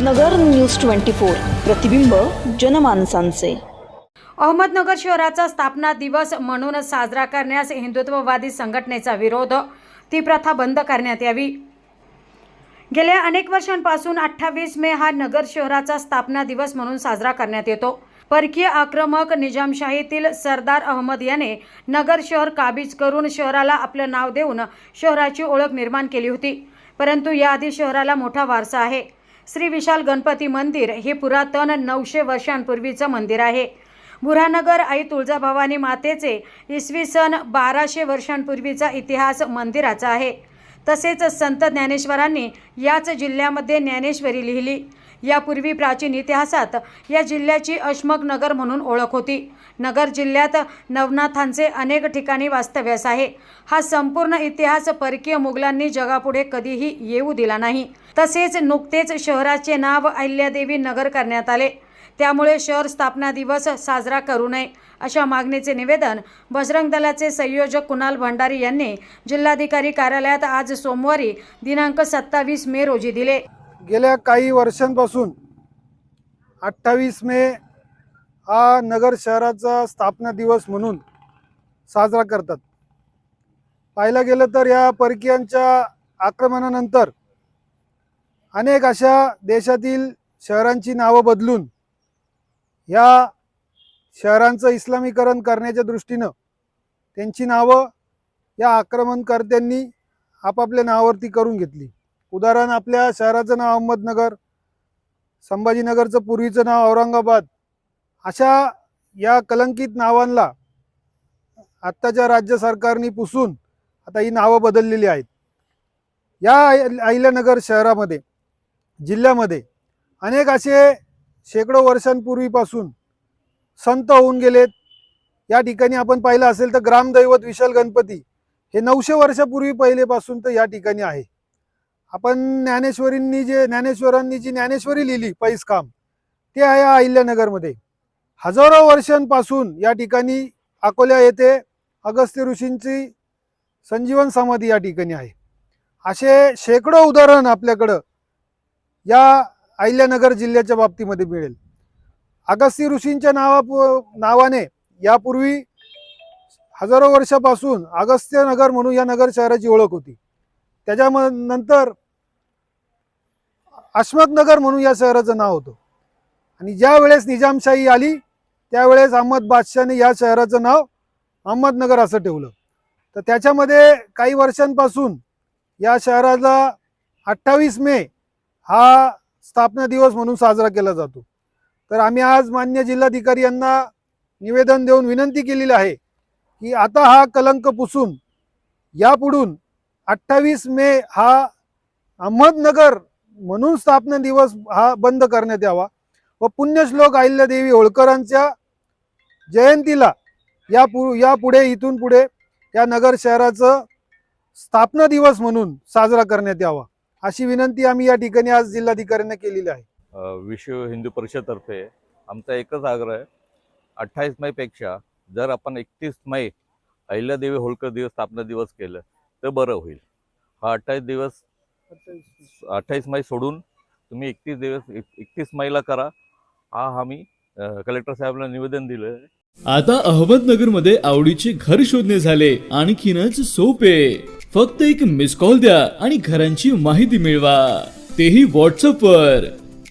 नगर news twenty four. प्रतिबिंब जनमानसांचे. अहमदनगर शहराचा स्थापना दिवस म्हणून साजरा करण्यास हिंदुत्ववादी संघटनेचा विरोध. ती प्रथा बंद करण्यात यावी. गेल्या अनेक वर्षांपासून अठ्ठावीस मे हा नगर शहराचा स्थापना दिवस म्हणून साजरा करण्यात येतो. परकीय आक्रमक निजामशाहीतील सरदार अहमद याने नगर शहर काबीज करून शहराला आपलं नाव देऊन शहराची ओळख निर्माण केली होती. परंतु याआधी शहराला मोठा वारसा आहे. श्री विशाल गणपती मंदिर हे पुरातन नऊशे वर्षांपूर्वीचं मंदिर आहे. बुऱ्हानगर आई तुळजाभवानी मातेचे इसवी सन बाराशे वर्षांपूर्वीचा इतिहास मंदिराचा आहे. तसेच संत ज्ञानेश्वरांनी याच जिल्ह्यामध्ये ज्ञानेश्वरी लिहिली. यापूर्वी प्राचीन इतिहासात या जिल्ह्याची अश्मक नगर म्हणून ओळख होती. नगर जिल्ह्यात नवनाथांचे अनेक ठिकाणी वास्तव्यास आहे. हा संपूर्ण इतिहास परकीय मुघलांनी जगापुढे कधीही येऊ दिला नाही. तसेच नुकतेच शहराचे नाव अहिल्यादेवी नगर करण्यात आले. त्यामुळे शहर स्थापना दिवस साजरा करू नये अशा मागणीचे निवेदन बजरंग दलाचे संयोजक कुणाल भंडारी यांनी जिल्हाधिकारी कार्यालयात आज सोमवारी दिनांक सत्तावीस मे रोजी दिले. गेल्या काही वर्षांपासून अठ्ठावीस मे हा नगर शहराचा स्थापना दिवस म्हणून साजरा करतात. पाहायला गेलं तर या परकीयांच्या आक्रमणानंतर अनेक अशा देशातील शहरांची नावं बदलून या शहरांचं इस्लामीकरण करण्याच्या दृष्टीनं त्यांची नावं या आक्रमणकर्त्यांनी आपापल्या नावावरती करून घेतली. उदाहरण आपल्या शहराचं नाव अहमदनगर संभाजीनगरचं पूर्वीचं नाव औरंगाबाद. अशा या कलंकित नावांना आत्ताच्या राज्य सरकारने पुसून आता ही नावं बदललेली आहेत. या अहिल्यानगर शहरामध्ये जिल्ह्यामध्ये अनेक असे शेकडो वर्षांपूर्वीपासून संत होऊन गेलेत. या ठिकाणी आपण पाहिलं असेल तर ग्रामदैवत विशाल गणपती हे नऊशे वर्षापूर्वी पहिलेपासून तर या ठिकाणी आहे. आपण ज्ञानेश्वरींनी जे ज्ञानेश्वरांनी जी ज्ञानेश्वरी लिहिली पैस काम ते आहे अहिल्यानगरमध्ये. हजारो वर्षांपासून या ठिकाणी अकोल्या येथे अगस्त्य ऋषींची संजीवन समाधी या ठिकाणी आहे. असे शेकडो उदाहरण आपल्याकडं या अहिल्यानगर जिल्ह्याच्या बाबतीमध्ये मिळेल. अगस्त्य ऋषींच्या नावा नावाने यापूर्वी हजारो वर्षापासून अगस्त्यनगर म्हणून या नगर शहराची ओळख होती. त्याच्या नंतर अश्मतनगर म्हणून या शहराचं नाव होतं. आणि ज्या वेळेस निजामशाही आली त्यावेळेस अहमद बादशाहने या शहराचं नाव अहमदनगर असं ठेवलं. तर त्याच्यामध्ये काही वर्षांपासून या शहराला अठ्ठावीस मे हा स्थापना दिवस म्हणून साजरा केला जातो. तर आम्ही आज मान्य जिल्हाधिकारी यांना निवेदन देऊन विनंती केलेली आहे की आता हा कलंक पुसून यापुढून अठ्ठावीस मे हा अहमदनगर म्हणून स्थापना दिवस हा बंद करण्यात यावा. व पुण्यश्लोक अहिल्यादेवी होळकरांच्या जयंतीला या पु या पुढे इथून पुढे या नगर शहराचं स्थापना दिवस म्हणून साजरा करण्यात यावा. अशी विनंती आम्ही या ठिकाणी आज जिल्हाधिकाऱ्यांना केलेली आहे. विश्व हिंदू परिषदतर्फे आमचा एकच आग्रह आहे अठ्ठावीस मेपेक्षा जर आपण एकतीस मे अहिल्यादेवी होळकर दिवस स्थापना दिवस केलं तर बरं होईल. हा अठ्ठावीस दिवस अठ्ठावीस मै सोडून तुम्ही एकतीस दिवस एकतीस मैला करा. हा आम्ही कलेक्टर साहेबला निवेदन दिलं आहे आता अहमदनगरमध्ये आवडीचे घर शोधणे झाले. आणखीनच सोपे. फक्त एक मिस कॉल द्या आणि घरांची माहिती मिळवा. तेही व्हॉट्सअप वर.